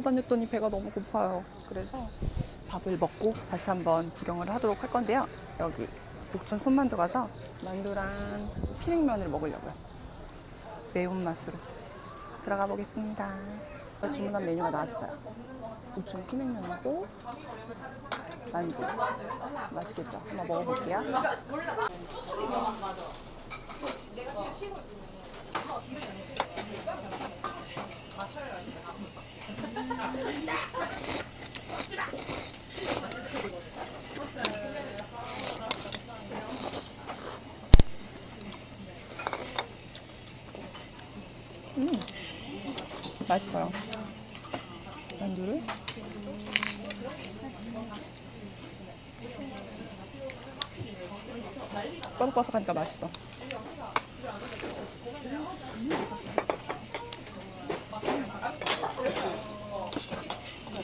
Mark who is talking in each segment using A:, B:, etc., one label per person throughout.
A: 먹었더니 배가 너무 고파요. 그래서 밥을 먹고 다시 한번 구경을 하도록 할 건데요. 여기 북촌 손만두 가서 만두랑 피냉면을 먹으려고요. 매운맛으로 들어가 보겠습니다. 주문한 메뉴가 나왔어요. 북촌 피냉면하고 만두. 맛있겠죠? 한번 먹어볼게요. 맛있어요. 만두를 바삭바삭하니까 맛있어.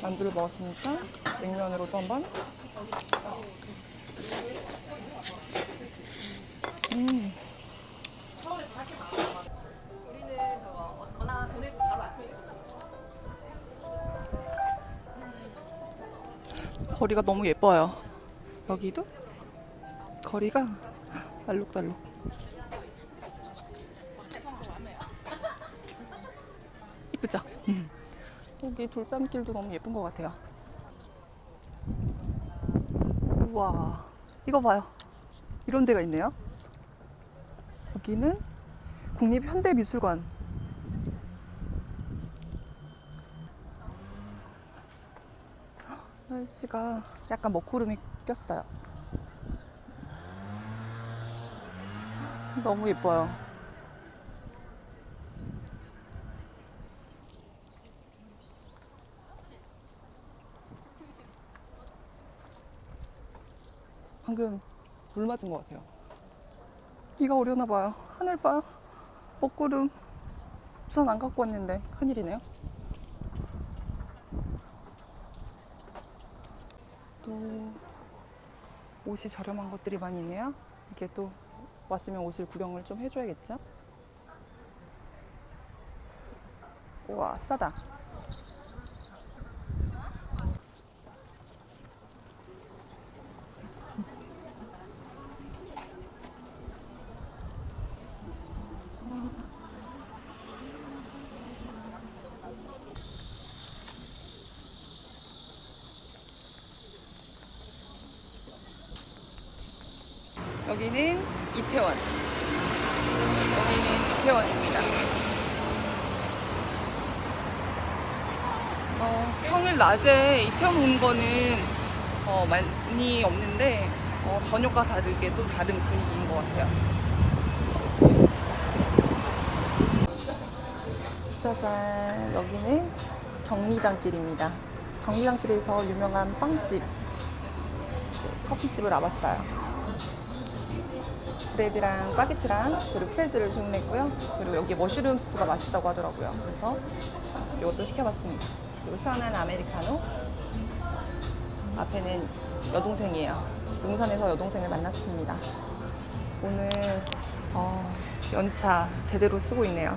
A: 만두를 먹었으니까 냉면으로 또 한번. 음, 거리가 너무 예뻐요. 여기도 거리가 알록달록. 이쁘죠? 음. 여기 돌담길도 너무 예쁜 것 같아요. 우와, 이거 봐요. 이런 데가 있네요. 여기는 국립현대미술관. 날씨가 약간 먹구름이 꼈어요. 너무 예뻐요. 방금 물 맞은 것 같아요. 비가 오려나 봐요. 하늘 봐요. 먹구름. 우산 안 갖고 왔는데 큰일이네요. 또 옷이 저렴한 것들이 많이 있네요. 이렇게 또 왔으면 옷을 구경을 좀 해줘야겠죠? 우와 싸다. 여기는 이태원. 여기는 이태원입니다. 어, 평일 낮에 이태원 온 거는 어, 많이 없는데 어, 저녁과 다르게 또 다른 분위기인 것 같아요. 짜잔, 여기는 경리단길입니다. 경리단길에서 유명한 빵집, 커피집을 와봤어요. 브레드랑 바게트랑 그리고 프레즈를 주문했고요. 그리고 여기 머쉬룸 스프가 맛있다고 하더라고요. 그래서 이것도 시켜봤습니다. 그리고 시원한 아메리카노. 앞에는 여동생이에요. 용산에서 여동생을 만났습니다. 오늘 어, 연차 제대로 쓰고 있네요.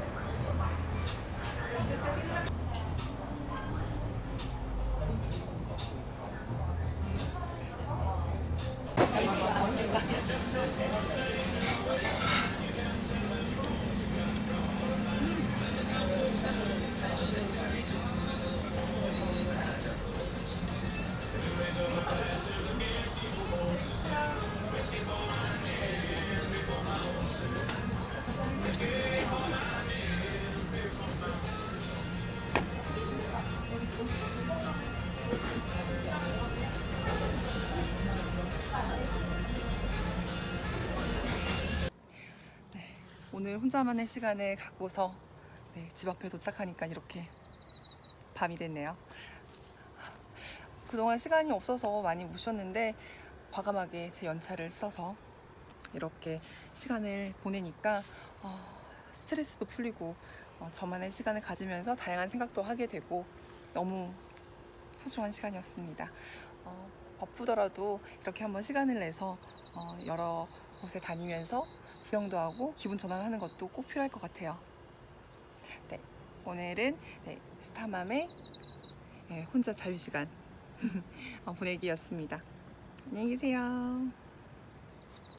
A: 오늘 혼자만의 시간을 갖고서 네, 집 앞에 도착하니까 이렇게 밤이 됐네요. 그동안 시간이 없어서 많이 못 쉬었는데 과감하게 제 연차를 써서 이렇게 시간을 보내니까 어, 스트레스도 풀리고 어, 저만의 시간을 가지면서 다양한 생각도 하게 되고 너무 소중한 시간이었습니다. 어, 바쁘더라도 이렇게 한번 시간을 내서 어, 여러 곳에 다니면서 구경도 하고 기분 전환하는 것도 꼭 필요할 것 같아요. 네, 오늘은 네, 스타맘의 예, 혼자 자유 시간 어, 보내기였습니다. 안녕히 계세요.